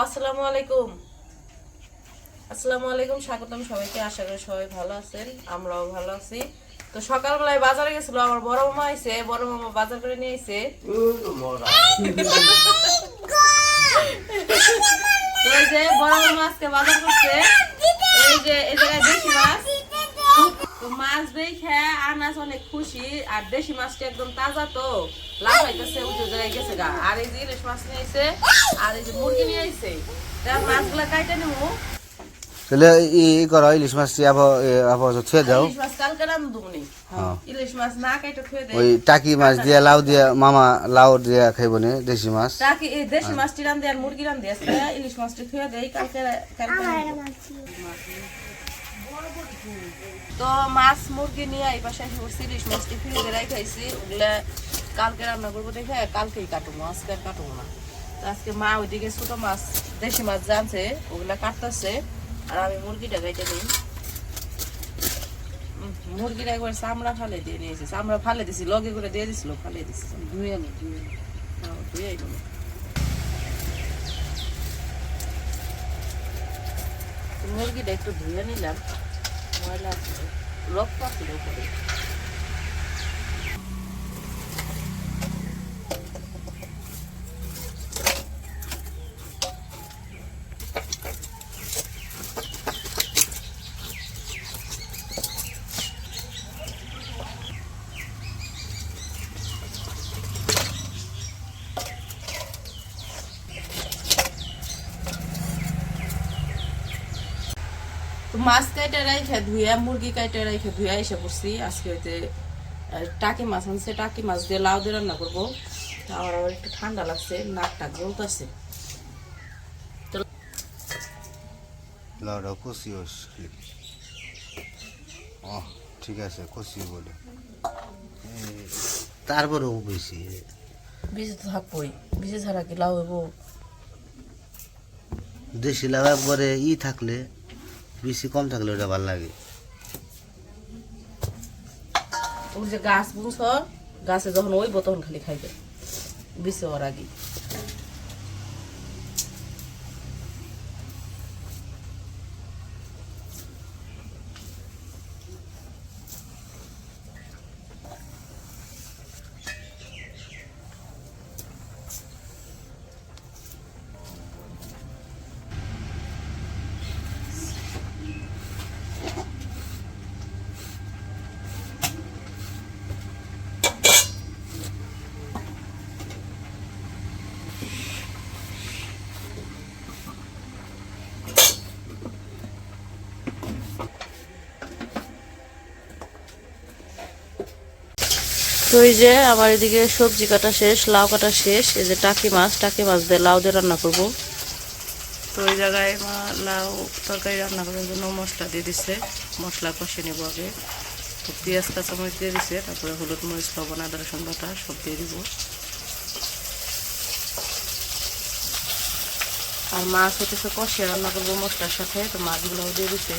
আসসালামু আলাইকুম। আসসালামু আলাইকুম, স্বাগতম সবাইকে। আশা করি সবাই ভালো আছেন, আমরাও ভালো আছি। তো সকালবেলায় বাজারে গেছিল, আমার বড় মামা আইছে, বড় মামা বাজার করে নিয়ে আইছে। এই যে বড় মামা আজকে বাজার করছে, এই যে, এই জায়গায় দেশি মাছ। মাছ দেখে আনাজ অনেক খুশি আর দেশি মাছটা একদম তাজা তো। জায়গায় গেছে গা। আর এই যে ইলিশ মাছ নিয়ে আইছে আর এই যে মুরগি নিয়ে আইছে মাছগুলা কাইটে নেব তাহলে ই ই করো ইলিশ মাছটি আবার আবার ছুঁয়ে মাছ কালকে রান্ধ দুমনি হ্যাঁ। ইলিশ মাছ না কাইটে থুয়ে দেয় ওই টাকি মাছ দিয়া লাউ দিয়া মামা লাউ দিয়া খাইব নে দেশি মাছ। দেশি মাছটি রান্ধে আর মুরগি রান্ধে আজকে। ইলিশ মাছটি থুয়ে দেয় কালকে। তো মাছ মুরগি নিয়ে এই পাশে পড়ছি, ইলিশ মাছটি ফ্রিজে রাখাইছি ওগুলা কালকে রান্না করব দেখে কালকেই কাটবো আজকে আর কাটবো না। তো আজকে মা ওইদিকে ছোট মাছ দেশি মাছ জানছে ওগুলা কাটতেছে। আর আমি মুরগিটা গাইতে দিই। মুরগিটা একবার চামড়া ফালে দিয়ে নিয়েছি। চামড়া ফালে দিছি লগে করে দিয়ে দিছিল ফালে দিছি। ধুয়ে নি ধুয়ে। হ্যাঁ, ধুয়ে। মুরগিটা একটু ধুয়ে নিলাম। ময়লা রক্ত ছিল উপরে মাছ কাইটে রাইখে ধুইয়া মুরগি কাইটে রাইখে ধুইয়া এসে পড়ছি। আজকে হইতে টাকি মাছ আনছে টাকি মাছ দিয়ে লাউ দিয়ে রান্না করব। আমার আবার একটু ঠান্ডা লাগছে নাকটা জ্বলতেছে। লাউটা কষিও ও ঠিক আছে কষিও বলে। তারপরেও বেশি। বিজে তো থাকবোই। বিজে ছাড়া কি লাউ হব দেশি লাউ একবারে ই থাকলে বেশি কম থাকলে ওটা ভালো লাগে। যে গাছ বুঝছ গাছে যখন ওইব তখন খালি খাইবে। বেশি ওর আগে। তো এই যে আমার এদিকে সবজি কাটা শেষ, লাউ কাটা শেষ, এই যে টাকি মাছ টাকি মাছ দিয়ে লাউ দিয়ে রান্না করব। তো ওই জায়গায় মা লাউ তরকারি রান্না করার জন্য মশলা দিয়ে দিছে। মশলা কষে নেব আগে। তো পেঁয়াজ, কাঁচামরিচ দিয়ে দিছে, তারপরে হলুদ মরিচ, লবণ, আদা, রসুন বাটা সব দিয়ে দিব। আর মাছ হতেছে কষিয়ে রান্না করব মশলার সাথে, তো মাছগুলোও দিয়ে দিছে।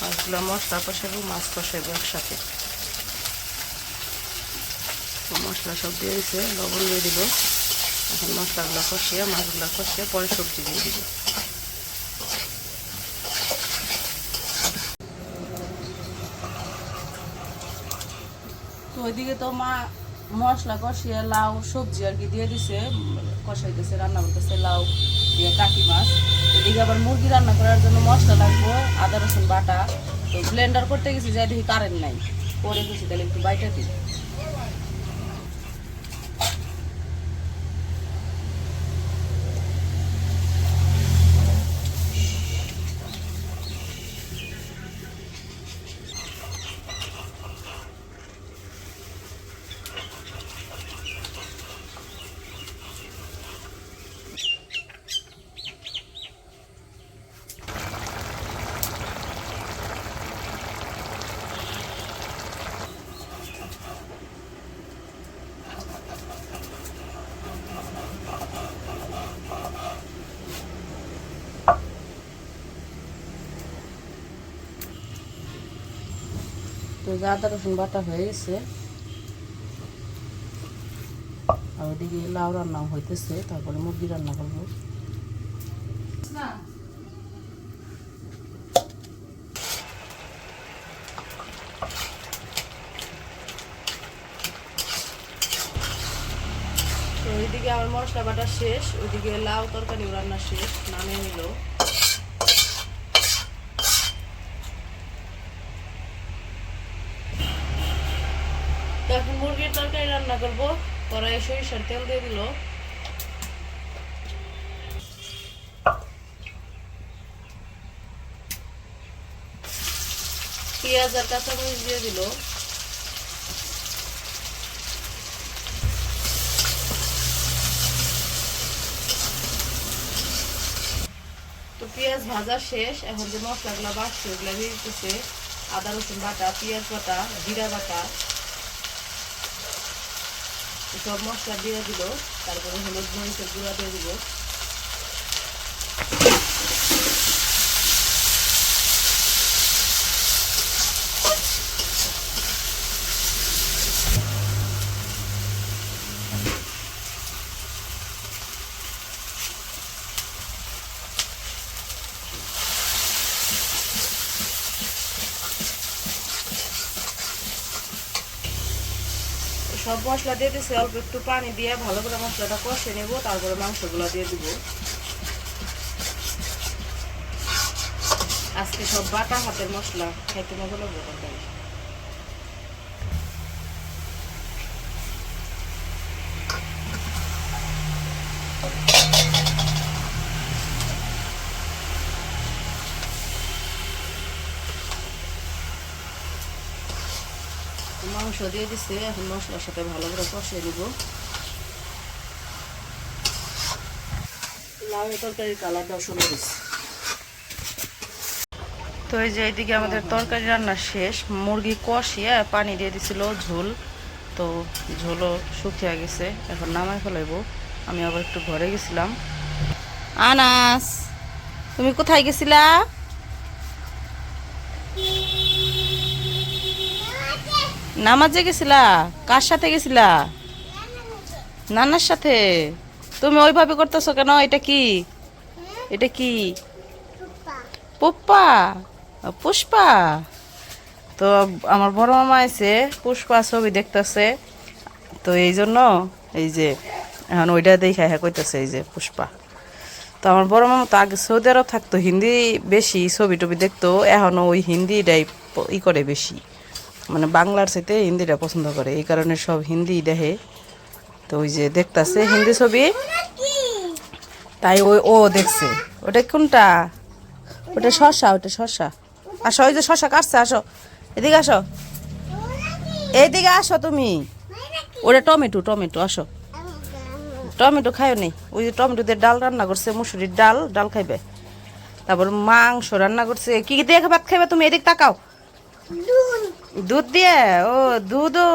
মাছগুলো মশলা কষাবো, মাছ কষাবো একসাথে। মশলা সব দিয়ে দিছে লবণ দিয়ে দিব এখন মশলাগুলো কষিয়ে, মাছগুলো কষিয়ে পরে সবজি দিয়ে দিব। তো ওইদিকে তো মা মশলা কষিয়ে লাউ সবজি আর কি দিয়ে দিছে, কষাইতেছে, রান্না করতেছে লাউ দিয়ে কাকি মাছ। এদিকে আবার মুরগি রান্না করার জন্য মশলা লাগবো, আদা রসুন বাটা। তো ব্লেন্ডার করতে গেছি, যাই দেখি কারেন্ট নাই। পরে গেছি তাহলে একটু বাইটা দিই। তো আদা রসুন বাটা হয়ে গেছে। আর ওইদিকে লাউ রান্নাও হইতেছে, তারপরে মুরগি রান্না করব। ওইদিকে আমার মশলা বাটা শেষ, ওইদিকে লাউ তরকারিও রান্না শেষ নামে নিল। করব। কড়াইয়ে সরিষার তেল দিয়ে দিল। পেঁয়াজ আর কাঁচামরিচ দিয়ে দিল। তো পেঁয়াজ ভাজা শেষ। এখন যে মশলাগুলো বাড়ছে, ওগুলো দিয়ে দিতেছে। আদা রসুন বাটা, পেঁয়াজ বাটা, জিরা বাটা। সব মশলা দিয়ে দিব তারপরে হলুদ মরিচের গুঁড়া দিয়ে দিব। সব মশলা দিয়ে দিছি, অল্প একটু পানি দিয়ে ভালো করে মশলাটা কষে নেব, তারপরে মাংসগুলো দিয়ে দিব। আজকে সব বাটা হাতের মশলা খাইতে মজা লাগবে তরকারি মাংস দিয়ে দিছে, এখন মশলার সাথে ভালো করে কষিয়ে দিব লাউ তরকারির তো এই যে এইদিকে আমাদের তরকারি রান্না শেষ, মুরগি কষিয়ে পানি দিয়ে দিছিল ঝোল। তো ঝোলও শুকিয়ে গেছে, এখন নামাই ফেলাইব। আমি আবার একটু ঘরে গেছিলাম। আনাস, তুমি কোথায় গেছিলা? নামাজে গেছিলা? কার সাথে গেছিলা? নানার সাথে? তুমি ওইভাবে করতেছো কেন? এটা কি? এটা কি? পুপ্পা পুষ্পা। তো আমার বড় মামা আছে পুষ্পা ছবি দেখতেছে। তো এই জন্য এই যে, এখন ওইটা দেখে হ্যাঁ কইতেছে এই যে পুষ্পা। তো আমার বড় মামা তো আগে সৌদি আরব থাকতো, হিন্দি বেশি ছবি টবি দেখতো এখনও ওই হিন্দিটাই ই করে বেশি। মানে বাংলার সাথে হিন্দিটা পছন্দ করে। এই কারণে সব হিন্দি দেখে। তো ওই যে দেখতাছে হিন্দি ছবি। তাই ওই ও দেখছে। ওটা কোনটা? ওটা শসা ওটা শসা আসো, ওই যে শসা কাটছে, আসো। এদিকে আসো। এইদিকে আসো তুমি। ওটা টমেটো টমেটো, আসো। টমেটো খাইও নেই। ওই যে টমেটো দিয়ে ডাল রান্না করছে, মুসুরির ডাল ডাল খাইবে। তারপর মাংস রান্না করছে। কি কি দিয়ে ভাত খাইবে তুমি? এদিক তাকাও। দুধ। দিয়ে? ও দুধও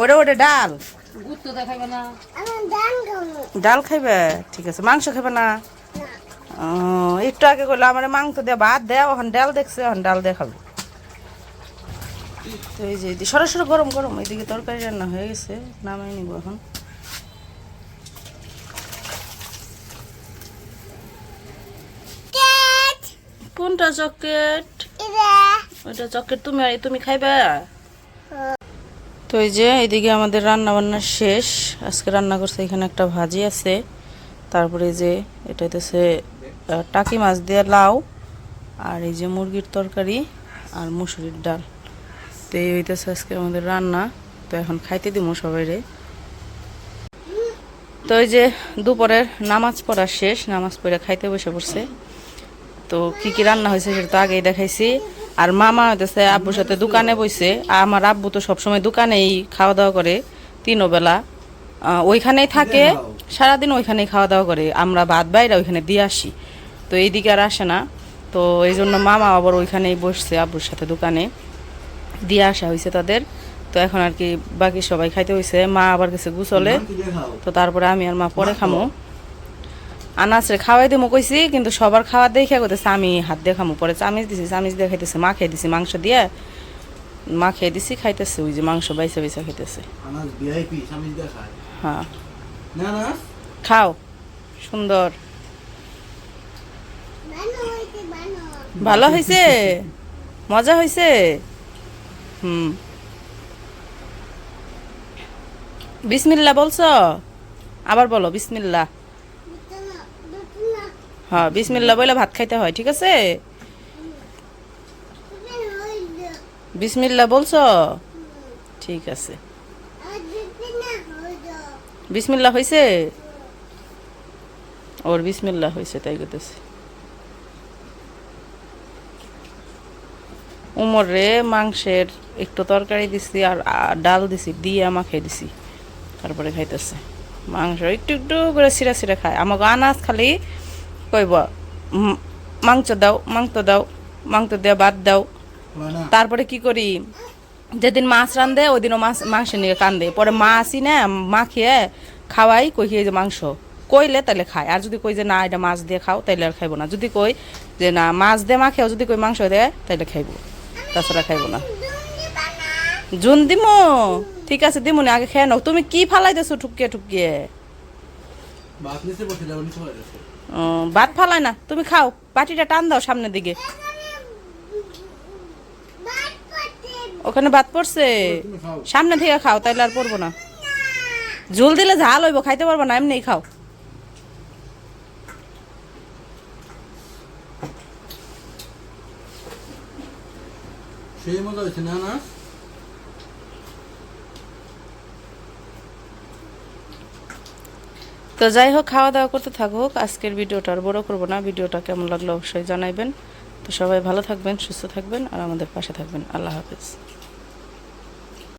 ওটা ওটা ডাল? ডাল খাইবে? ঠিক আছে মাংস খাইবে না? ও, একটু আগে করল আমার মাংস দিয়ে ভাত দেয় এখন ডাল দেখছে এখন ডাল দেখাবো। তো এই যে সরাসরি গরম গরম এদিকে তরকারি রান্না হয়ে গেছে নামাই নিব এখন। কোনটা চকলেট ওইটা চকলেট তুমি আর তুমি খাইবা? তো এই যে এদিকে আমাদের রান্না বান্না শেষ। আজকে রান্না করছে এখানে একটা ভাজি আছে। তারপরে যে এটা হইতেছে টাকি মাছ দিয়ে লাউ আর এই যে মুরগির তরকারি আর মুসুরির ডাল। তো এই হইতেছে আজকে আমাদের রান্না। তো এখন খাইতে দিব সবাই রে তো এই যে দুপুরের নামাজ পড়া শেষ। নামাজ পড়ে খাইতে বসে পড়ছে। তো কি কি রান্না হয়েছে সেটা তো আগেই দেখাইছি। আর মামা হইতেছে আব্বুর সাথে দোকানে বইছে। আমার আব্বু তো সবসময় দোকানেই খাওয়া দাওয়া করে তিনও বেলা। ওইখানেই থাকে সারাদিন ওইখানেই খাওয়া দাওয়া করে। আমরা ভাত বাইরে ওইখানে দিয়ে আসি। তো এইদিকে আর আসে না। তো এই জন্য মামা আবার ওইখানেই বসছে আব্বুর সাথে দোকানে। দিয়ে আসা হয়েছে তাদের। তো এখন আর কি বাকি সবাই খাইতে হয়েছে মা আবার গেছে গুছলে তো তারপরে আমি আর মা পরে খামো। আনাসরে খাওয়াই দিমো কইছি কিন্তু সবার খাওয়া দেখে কইতেছে আমি হাত দিয়ে খামো পরে চামিচ দিছি চামিচ দিয়ে খাইতেছে মা খেয়ে দিছি মাংস দিয়ে। মা খেয়ে দিছি খাইতেছে ওই যে মাংস বাইসা বাইসা খাইতেছে। হ্যাঁ। না না খাও। সুন্দর। ভালো হয়েছে মজা হয়েছে হুম। বিসমিল্লা বলছো? আবার বলো বিসমিল্লা। হ্যাঁ বিসমিল্লা বলে ভাত খাইতে হয়, ঠিক আছে? বিসমিল্লা বলছো? ঠিক আছে। বিসমিল্লা হয়েছে ওর বিসমিল্লা হয়েছে তাই করতেছে উমর রে, মাংসের একটু তরকারি দিছি আর আর ডাল দিছি, দিয়ে আমাকে দিছি। তারপরে খাইতেছে। মাংস একটু একটু করে সিরা সিরা খায়। আমাকে আনাজ খালি কইব মাংস দাও মাংস দাও মাংস দিয়ে ভাত দাও। তারপরে কি করি যেদিন মাছ রান্ধে ওই দিনও মাছ মাংস নিয়ে কান্দে। পরে মা আসি না মা খেয়ে খাওয়াই কই যে মাংস। কইলে তাহলে খায় আর যদি কই যে না এটা মাছ দিয়ে খাও তাইলে আর খাইবো না। যদি কই যে না মাছ দিয়ে মা খেও যদি কই মাংস দেয় তাইলে খাইবো। তাছাড়া খাইবো না। জুন দিমো ঠিক আছে দিমো না আগে খেয়ে নাও। তুমি কি ফালাইতেছো ঠুকিয়ে ঠুকিয়ে ভাত ফালাই না, তুমি খাও, বাটিটা টান দাও সামনের দিকে। ওখানে ভাত পড়ছে। সামনে থেকে খাও, তাইলে আর পড়ব না। ঝুল দিলে ঝাল হইব, খাইতে পারব না এমনি খাও। সেই মজা হয়েছে না না তো যাই হোক, খাওয়া দাওয়া করতে থাকুক, আজকের ভিডিওটা আর বড় করব না। ভিডিওটা কেমন লাগল অবশ্যই জানাইবেন। তো সবাই ভালো থাকবেন, সুস্থ থাকবেন, আর আমাদের পাশে থাকবেন। আল্লাহ হাফেজ।